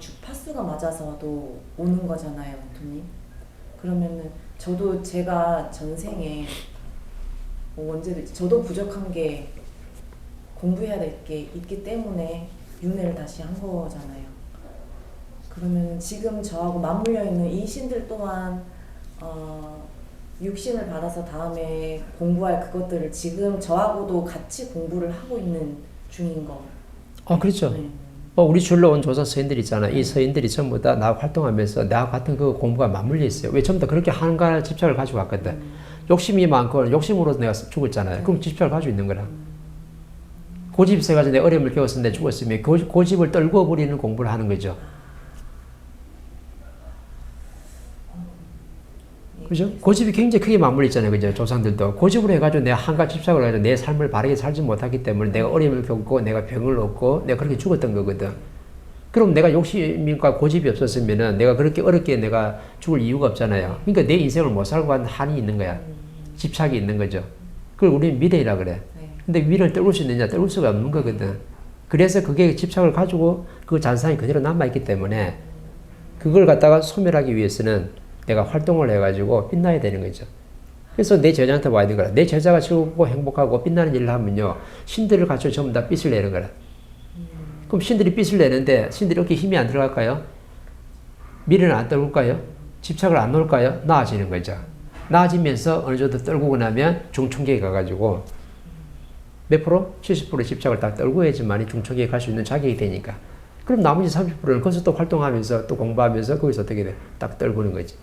주파수가 맞아서도 오는 거잖아요, 돈님. 그러면은 저도 제가 전생에 뭐 언제든지 저도 부족한 게 공부해야 될 게 있기 때문에 윤회를 다시 한 거잖아요. 그러면 지금 저하고 맞물려 있는 이 신들 또한 어, 육신을 받아서 다음에 공부할 그것들을 지금 저하고도 같이 공부를 하고 있는 중인 거. 아 그렇죠. 네. 어, 우리 줄로 온 조사 서인들 있잖아. 이 서인들이 전부 다 나 활동하면서 나와 같은 그 공부가 맞물려 있어요. 왜 전부 다 그렇게 하는가 집착을 가지고 왔거든. 욕심이 많고 욕심으로 내가 죽었잖아요. 그럼 집착을 가지고 있는 거라. 고집 있어가지고 내 어려움을 겪었는데 죽었으면 고, 고집을 떨고 버리는 공부를 하는 거죠. 그죠? 고집이 굉장히 크게 맞물려 있잖아요. 그죠? 조상들도. 고집으로 해가지고 내가 한가 집착을 해가지고 내 삶을 바르게 살지 못하기 때문에 내가 어려움을 겪고 내가 병을 얻고 내가 그렇게 죽었던 거거든. 그럼 내가 욕심과 고집이 없었으면은 내가 그렇게 어렵게 내가 죽을 이유가 없잖아요. 그러니까 내 인생을 못 살고 한 한이 있는 거야. 집착이 있는 거죠. 그걸 우리는 미래이라 그래. 네. 근데 미래를 떨굴 수 있느냐? 떨굴 수가 없는 거거든. 그래서 그게 집착을 가지고 그 잔상이 그대로 남아있기 때문에 그걸 갖다가 소멸하기 위해서는 내가 활동을 해가지고 빛나야 되는 거죠. 그래서 내 제자한테 와야 되는 거라. 내 제자가 즐겁고 행복하고 빛나는 일을 하면요. 신들을 갖춰 전부 다 빛을 내는 거라. 그럼 신들이 빛을 내는데 신들이 이렇게 힘이 안 들어갈까요? 미래는 안 떨굴까요? 집착을 안 놓을까요? 나아지는 거죠. 나아지면서 어느 정도 떨구고 나면 중충계에 가가지고 몇 프로? 70% 집착을 다 떨고 해야지만이 중청기에 갈 수 있는 자격이 되니까. 그럼 나머지 30%는 거기서 또 활동하면서 또 공부하면서 거기서 어떻게 돼? 딱 떨구는 거지.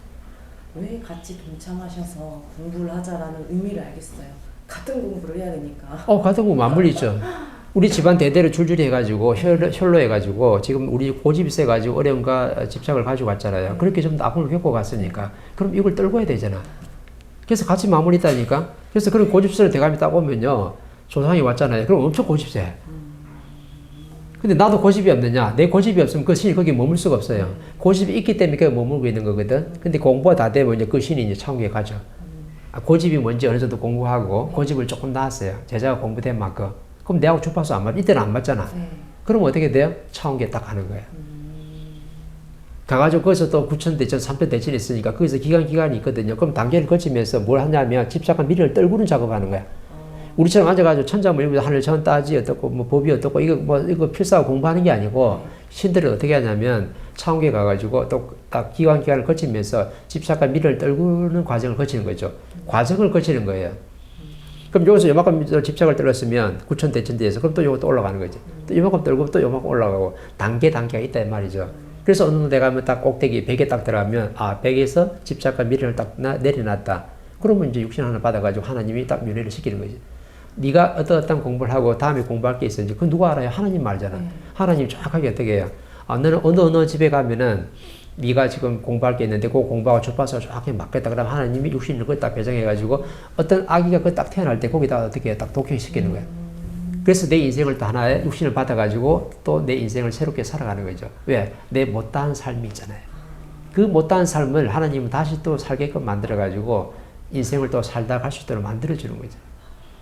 왜 같이 동참하셔서 공부를 하자라는 의미를 알겠어요. 같은 공부를 해야 되니까. 어, 같은 거 맞물리죠. 우리 집안 대대로 줄줄이 해가지고 혈, 혈로 해가지고 지금 우리 고집이 세가지고 어려움과 집착을 가지고 갔잖아요. 그렇게 좀 아픔을 겪고 갔으니까 그럼 이걸 떨궈야 되잖아. 그래서 같이 마무리다니까. 그래서 그런 고집스러운 대감이 딱 오면요 조상이 왔잖아요. 그럼 엄청 고집세. 근데 나도 고집이 없느냐? 내 고집이 없으면 그 신이 거기 머물 수가 없어요. 고집이 있기 때문에 그 머물고 있는 거거든. 근데 공부가 다 되면 이제 그 신이 이제 창국에 가죠. 아, 고집이 뭔지 어느 정도 공부하고 고집을 조금 낳았어요. 제자가 공부된 만큼. 그럼 내하고 주파수 안 맞, 이때는 안 맞잖아. 네. 그럼 어떻게 돼요? 차원계 딱 가는 거예요. 가가지고 거기서 또 9천 대천, 3천 대천 있으니까 거기서 기간, 기간이 있거든요. 그럼 단계를 거치면서 뭘 하냐면 집착한 미래를 떨구는 작업을 하는 거야. 우리처럼 앉아가지고 천자문 읽으면서 하늘 전 따지 어떻고 뭐 법이 어떻고 이거 뭐 이거 필사하고 공부하는 게 아니고 신들은 어떻게 하냐면 차원계 가가지고 또 딱 기간 기간을 거치면서 집착과 미래를 떨구는 과정을 거치는 거죠. 과정을 거치는 거예요. 그럼 여기서 요만큼 집착을 떨었으면 9천 대천대에서 그럼 또 요거 또 올라가는 거지. 또 요만큼 떨고 또 요만큼 올라가고 단계 단계가 있다 이 말이죠. 그래서 어느 정도 가면 딱 꼭대기 100에 딱 들어가면 아 100에서 집착과 미래를 딱 나- 내려놨다. 그러면 이제 육신 하나 받아가지고 하나님이 딱 면회를 시키는 거지. 네가 어떤 어떤 공부를 하고 다음에 공부할 게 있었는지 그 누가 알아요? 하나님 말잖아. 네. 하나님 정확하게 어떻게 해요? 아, 너는 어느 어느 집에 가면은 네가 지금 공부할 게 있는데 그 공부하고 주파수가 정확히 맞겠다. 그러면 하나님이 육신을 그걸 딱 배정해가지고 어떤 아기가 그 딱 태어날 때 거기다 어떻게 해요? 딱 독행시키는 거야. 그래서 내 인생을 또 하나의 육신을 받아가지고 또 내 인생을 새롭게 살아가는 거죠. 왜? 내 못다한 삶이 있잖아요. 그 못다한 삶을 하나님은 다시 또 살게끔 만들어가지고 인생을 또 살다 갈 수 있도록 만들어주는 거죠.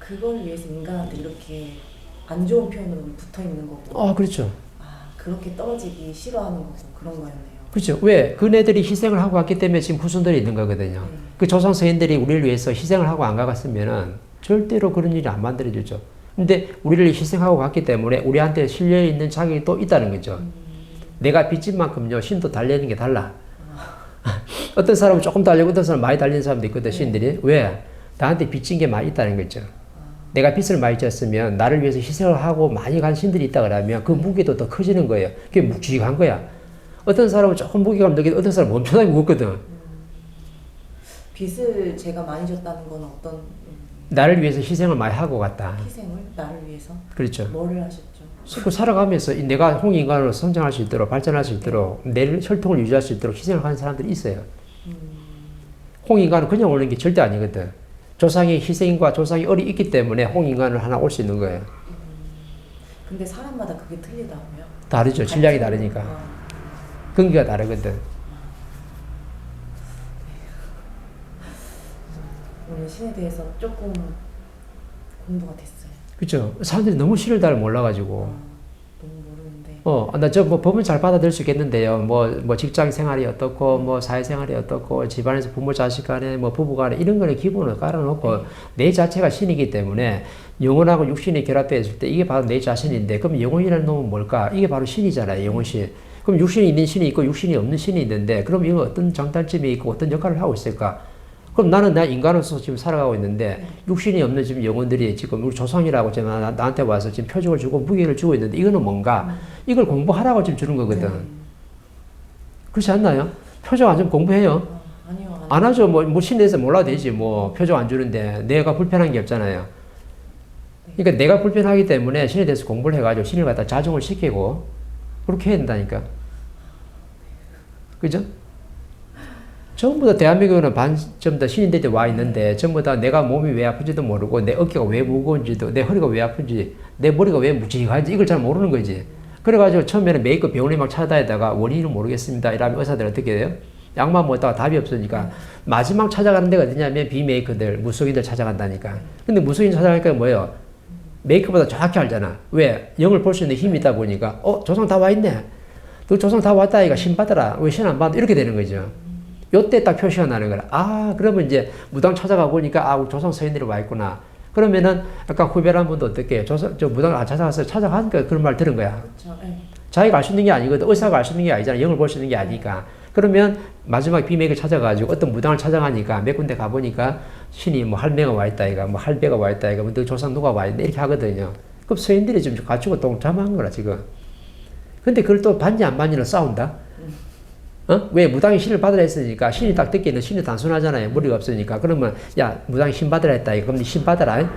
그걸 위해서 인간한테 이렇게 안 좋은 표현으로 붙어 있는 거고. 아, 그렇죠. 아, 그렇게 떨어지기 싫어하는 거고 그런 거였네요. 그렇죠. 왜? 그네들이 희생을 하고 왔기 때문에 지금 후손들이 있는 거거든요. 네. 그 조상 서인들이 우리를 위해서 희생을 하고 안 가갔으면은 절대로 그런 일이 안 만들어지죠. 근데 우리를 희생하고 갔기 때문에 우리한테 실려 있는 자격이 또 있다는 거죠. 내가 빚진 만큼요 신도 달리는 게 달라. 어떤 사람은 조금 달리고 어떤 사람은 많이 달리는 사람도 있거든 신들이 왜 나한테 빚진 게 많이 있다는 거죠. 내가 빚을 많이 졌으면 나를 위해서 희생을 하고 많이 간 신들이 있다 그러면 그 무게도 더 커지는 거예요. 그게 묵직한 거야. 어떤 사람은 조금 무게감 느끼고 어떤 사람은 엄청나게 무겁거든. 빚을 제가 많이 줬다는 건 어떤 음, 나를 위해서 희생을 많이 하고 갔다. 희생을 나를 위해서 그렇죠. 뭐를 하셨죠? 그 살아가면서 이 내가 홍인간으로 성장할 수 있도록 발전할 수 있도록 내 혈통을 유지할 수 있도록 희생을 하는 사람들이 있어요. 홍인간은 그냥 오는 게 절대 아니거든. 조상의 희생과 조상의 얼이 있기 때문에 홍인간을 하나 올 수 있는 거예요. 근데 사람마다 그게 틀리다고요? 다르죠. 질량이 다르니까. 아, 근기가 다르거든. 오늘 신에 대해서 조금 공부가 됐어요. 그렇죠. 사람들이 너무 신을 잘 몰라가지고 아, 모르는데 어, 나 저 뭐 법은 잘 받아들일 수 있겠는데요. 뭐, 뭐 직장 생활이 어떻고, 뭐 사회 생활이 어떻고, 집안에서 부모 자식 간에, 뭐 부부 간에 이런 거는 기본을 깔아놓고 내 자체가 신이기 때문에 영혼하고 육신이 결합되어 있을 때 이게 바로 내 자신인데 그럼 영혼이라는 놈은 뭘까? 이게 바로 신이잖아요. 영혼신. 그럼 육신이 있는 신이 있고 육신이 없는 신이 있는데 그럼 이거 어떤 장단점이 있고 어떤 역할을 하고 있을까? 그럼 나는 나 인간으로서 지금 살아가고 있는데 육신이 없는 지금 영혼들이 지금 우리 조상이라고 지금 나, 나한테 와서 지금 표적을 주고 무게를 주고 있는데 이거는 뭔가 이걸 공부하라고 지금 주는 거거든. 그렇지 않나요? 표적 안 주면 공부해요. 아. 아니요. 안 하죠. 뭐, 뭐 신에서 몰라도 되지. 뭐 표적 안 주는데 내가 불편한 게 없잖아요. 그러니까 내가 불편하기 때문에 신에 대해서 공부를 해가지고 신을 갖다 자중을 시키고 그렇게 해야 된다니까. 그죠? 전부 다 대한민국은 반, 전부 다 신인들이 와 있는데 전부 다 내가 몸이 왜 아픈지도 모르고 내 어깨가 왜 무거운지도 내 허리가 왜 아픈지 내 머리가 왜 묵직한지 이걸 잘 모르는 거지. 그래가지고 처음에는 메이크업 병원에 막 찾아다니다가 원인을 모르겠습니다. 이러면 의사들 어떻게 해요? 약만 먹다가 답이 없으니까 마지막 찾아가는 데가 어디냐면 비메이커들, 무속인들 찾아간다니까. 근데 무속인 찾아가니까 뭐예요? 메이크보다 정확히 알잖아. 왜? 영을 볼 수 있는 힘이 있다 보니까 어 조상 다 와 있네. 너 조상 다 왔다 이가 신 받아라. 왜 신 안 받아? 이렇게 되는 거죠. 요때 딱 표시가 나는 거라. 아 그러면 이제 무당 찾아가 보니까 아 우리 조상 서인들이 와 있구나. 그러면은 아까 후배란 분도 어떻게 조상 저 무당 안 찾아가서 찾아가니까 그런 말 들은 거야. 그렇죠. 네. 자기가 알 수 있는 게 아니거든. 의사가 알 수 있는 게 아니잖아. 영을 볼 수 있는 게 아니니까. 그러면 마지막 비맥을 찾아가지고 어떤 무당을 찾아가니까 몇 군데 가보니까 신이 뭐 할매가 와 있다 이가 뭐 할배가 와 있다 이가 뭐너 조상 누가 와 있네 이렇게 하거든요. 그럼 서인들이 좀 갖추고 동참한 거라 지금. 근데 그걸 또 반지 안 반지는 싸운다. 어? 왜 무당이 신을 받으라 했으니까 신이 딱 듣기에는 신이 단순하잖아요. 머리가 없으니까. 그러면 야 무당이 신 받으라 했다. 그럼 니신 받아라.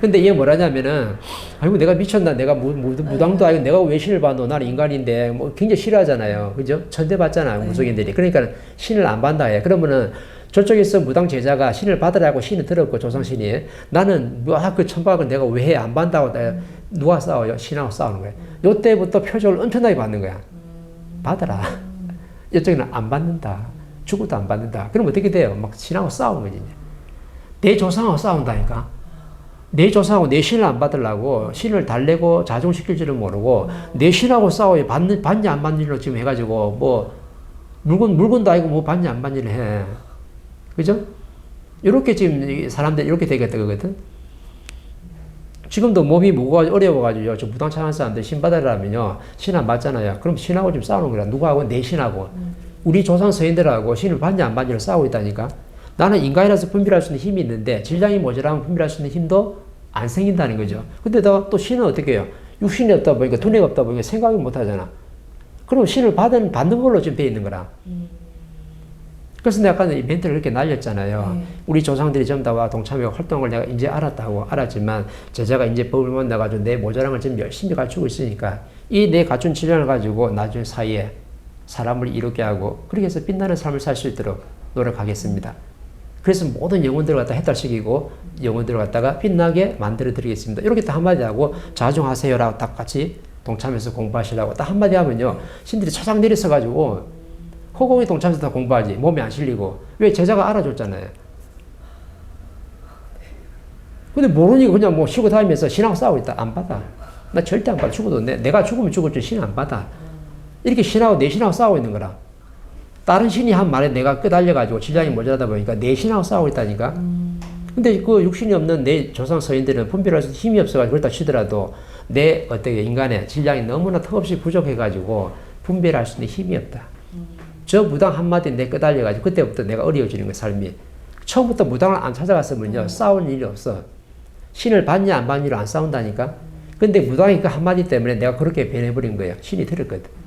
근데 얘 뭐라냐면은 아이고 내가 미쳤나? 내가 무, 무, 무 당도 아니고 내가 왜 신을 받노? 나는 인간인데 뭐 굉장히 싫어하잖아요. 그죠? 천대받잖아요 무속인들이. 그러니까 신을 안 받다 해. 그러면은 저쪽에서 무당 제자가 신을 받으라고 신을 들었고 조상신이. 나는 뭐그 천박을 내가 왜 안 받다고 누가 싸워요? 신하고 싸우는 거야. 요때부터 표적을 엄청나게 받는 거야. 받아라 이쪽에는 안 받는다 죽어도 안 받는다 그럼 어떻게 돼요 막 신하고 싸우는 거지. 내 조상하고 싸운다니까 내 조상하고 내 신을 안 받으려고 신을 달래고 자중시킬 줄은 모르고 내 신하고 싸워야 받는, 받냐 안 받느냐로 지금 해가지고 뭐 물건, 물건도 아니고 뭐 받냐 안 받느냐 해. 그죠? 이렇게 지금 이 사람들 이렇게 되겠다 그거든. 지금도 몸이 무거워 어려워가지고 저 무당 찾는 사람들 신 받으라면요 신안 받잖아요. 그럼 신하고 지금 싸우는 거야. 누구하고 내 신하고 우리 조상 서인들하고 신을 받냐 안 받냐로 싸우고 있다니까. 나는 인간이라서 분별할 수 있는 힘이 있는데 질량이 모자라면 분별할 수 있는 힘도 안 생긴다는 거죠. 근데 너또 신은 어떻게 해요? 육신이 없다 보니까 두뇌가 없다 보니까 생각이 못 하잖아. 그럼 신을 받은, 받는 걸로 지금 돼 있는 거라. 그래서 내가 아까 이 멘트를 이렇게 날렸잖아요. 네. 우리 조상들이 전부 다와 동참하고 활동을 내가 이제 알았다고 알았지만 제자가 이제 법을 만나가지고 내 모자란 걸 지금 열심히 갖추고 있으니까 이 내 갖춘 질량을 가지고 나중 사이에 사람을 이롭게 하고 그렇게 해서 빛나는 삶을 살 수 있도록 노력하겠습니다. 그래서 모든 영혼들을 갖다 해탈시키고 영혼들을 갖다가 빛나게 만들어 드리겠습니다. 이렇게 딱 한마디 하고 자중하세요라고 딱 같이 동참해서 공부하시라고 딱 한마디 하면요. 신들이 차장 내려서 가지고 허공에 동참해서 다 공부하지. 몸에 안 실리고. 왜 제자가 알아줬잖아요. 근데 모르니까 그냥 뭐 쉬고 다니면서 신하고 싸우고 있다. 안 받아. 나 절대 안 받아. 죽어도 내, 내가 죽으면 죽을지 신 안 받아. 이렇게 신하고 내 신하고 싸우고 있는 거라. 다른 신이 한 말에 내가 끄달려가지고 질량이 모자라다 보니까 내 신하고 싸우고 있다니까. 근데 그 육신이 없는 내 조상 서인들은 분별할 수 힘이 없어가지고 그렇다 치더라도 내 어떻게 인간의 질량이 너무나 턱없이 부족해가지고 분별할 수 있는 힘이 없다. 저 무당 한마디 내 끄달려가지고 그때부터 내가 어려워지는 거야 삶이. 처음부터 무당을 안 찾아갔으면요 싸울 일이 없어. 신을 받냐 안 받냐로 안 싸운다니까. 근데 무당이 그 한마디 때문에 내가 그렇게 변해버린 거야. 신이 들었거든.